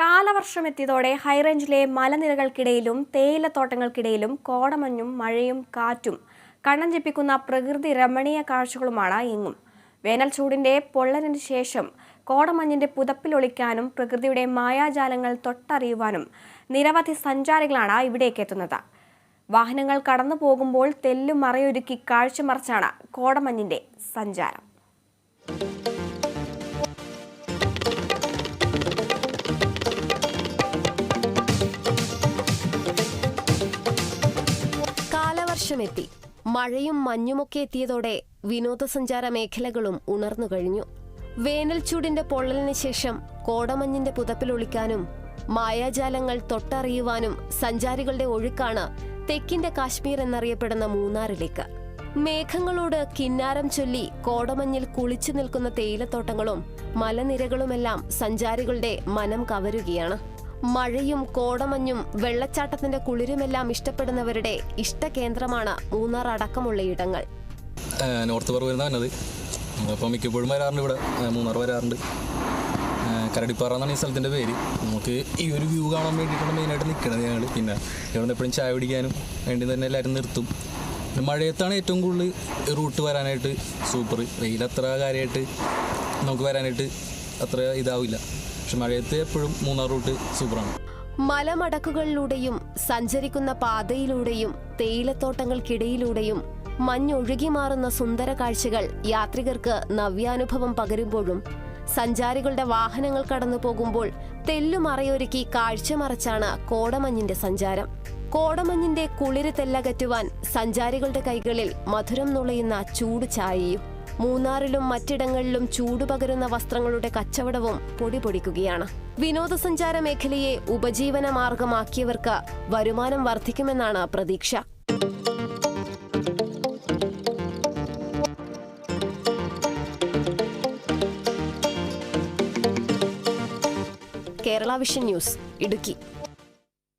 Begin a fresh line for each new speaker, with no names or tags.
കാലവർഷം എത്തിയതോടെ ഹൈറേഞ്ചിലെ മലനിരകൾക്കിടയിലും തേയിലത്തോട്ടങ്ങൾക്കിടയിലും കോടമഞ്ഞും മഴയും കാറ്റും കണ്ണഞ്ചിപ്പിക്കുന്ന പ്രകൃതി രമണീയ കാഴ്ചകളുമാണ് എങ്ങും വേനൽ ചൂടിന്റെ പൊള്ളലിന് ശേഷം കോടമഞ്ഞിന്റെ പുതപ്പിലൊളിക്കാനും പ്രകൃതിയുടെ മായാജാലങ്ങൾ തൊട്ടറിയുവാനും നിരവധി സഞ്ചാരികളാണ് ഇവിടേക്ക് എത്തുന്നത്. വാഹനങ്ങൾ കടന്നു പോകുമ്പോൾ തെല്ലും മറയൊരുക്കി കാഴ്ചമറിച്ചാണ് കോടമഞ്ഞിന്റെ സഞ്ചാരം.
കാലവർഷമെത്തി മഴയും മഞ്ഞുമൊക്കെ എത്തിയതോടെ വിനോദസഞ്ചാര മേഖലകളും ഉണർന്നു കഴിഞ്ഞു. വേനൽ ചൂടിന്റെ പൊള്ളലിന് ശേഷം കോടമഞ്ഞിന്റെ പുതപ്പിലൊളിക്കാനും മായാജാലങ്ങൾ തൊട്ടറിയുവാനും സഞ്ചാരികളുടെ ഒഴുക്കാണ് തെക്കിന്റെ കാശ്മീർ എന്നറിയപ്പെടുന്ന മൂന്നാറിലേക്ക്. മേഘങ്ങളോട് കിന്നാരം ചൊല്ലി കോടമഞ്ഞിൽ കുളിച്ചു നിൽക്കുന്ന തേയിലത്തോട്ടങ്ങളും മലനിരകളുമെല്ലാം സഞ്ചാരികളുടെ മനം കവരുകയാണ്. മഴയും കോടമഞ്ഞും വെള്ളച്ചാട്ടത്തിന്റെ കുളിരുമെല്ലാം ഇഷ്ടപ്പെടുന്നവരുടെ ഇഷ്ടകേന്ദ്രമാണ് മൂന്നാർ അടക്കമുള്ള ഇടങ്ങൾ.
നോർത്ത് പറവ് വരുന്നത് അപ്പോൾ മിക്കപ്പോഴും വരാറുണ്ട് ഇവിടെ. മൂന്നാർ വരാറുണ്ട്. കരടിപ്പാറ എന്നാണ് ഈ സ്ഥലത്തിന്റെ പേര്. നമുക്ക് ഈ ഒരു വ്യൂ കാണാൻ വേണ്ടിയിട്ടാണ് മെയിനായിട്ട് നിൽക്കുന്നത് ഞങ്ങൾ പിന്നെ ഇവിടെ എപ്പോഴും ചായ പിടിക്കാനും വേണ്ടി തന്നെ എല്ലാവരും നിർത്തും. പിന്നെ മഴയത്താണ് ഏറ്റവും കൂടുതൽ റൂട്ട് വരാനായിട്ട് സൂപ്പർ. വെയിൽ അത്ര കാര്യമായിട്ട് നമുക്ക് വരാനായിട്ട് അത്ര ഇതാവില്ല. പക്ഷെ മഴയത്ത് എപ്പോഴും മൂന്നാർ റൂട്ട് സൂപ്പറാണ്.
മലമടക്കുകളിലൂടെയും സഞ്ചരിക്കുന്ന പാതയിലൂടെയും തേയിലത്തോട്ടങ്ങൾക്കിടയിലൂടെയും മഞ്ഞൊഴുകി മാറുന്ന സുന്ദര കാഴ്ചകൾ യാത്രികർക്ക് നവ്യാനുഭവം പകരുമ്പോഴും സഞ്ചാരികളുടെ വാഹനങ്ങൾ കടന്നു പോകുമ്പോൾ തെല്ലുമറയൊരുക്കി കാഴ്ച മറച്ചാണ് കോടമഞ്ഞിന്റെ സഞ്ചാരം. കോടമഞ്ഞിന്റെ കുളിര് തെല്ലകറ്റുവാൻ സഞ്ചാരികളുടെ കൈകളിൽ മധുരം നുളയുന്ന ചൂട് ചായയും മൂന്നാറിലും മറ്റിടങ്ങളിലും ചൂടുപകരുന്ന വസ്ത്രങ്ങളുടെ കച്ചവടവും പൊടിപൊടിക്കുകയാണ്. വിനോദസഞ്ചാര മേഖലയെ ഉപജീവന മാർഗമാക്കിയവർക്ക് വരുമാനം വർദ്ധിക്കുമെന്നാണ് പ്രതീക്ഷ. Kerala vision news Idukki.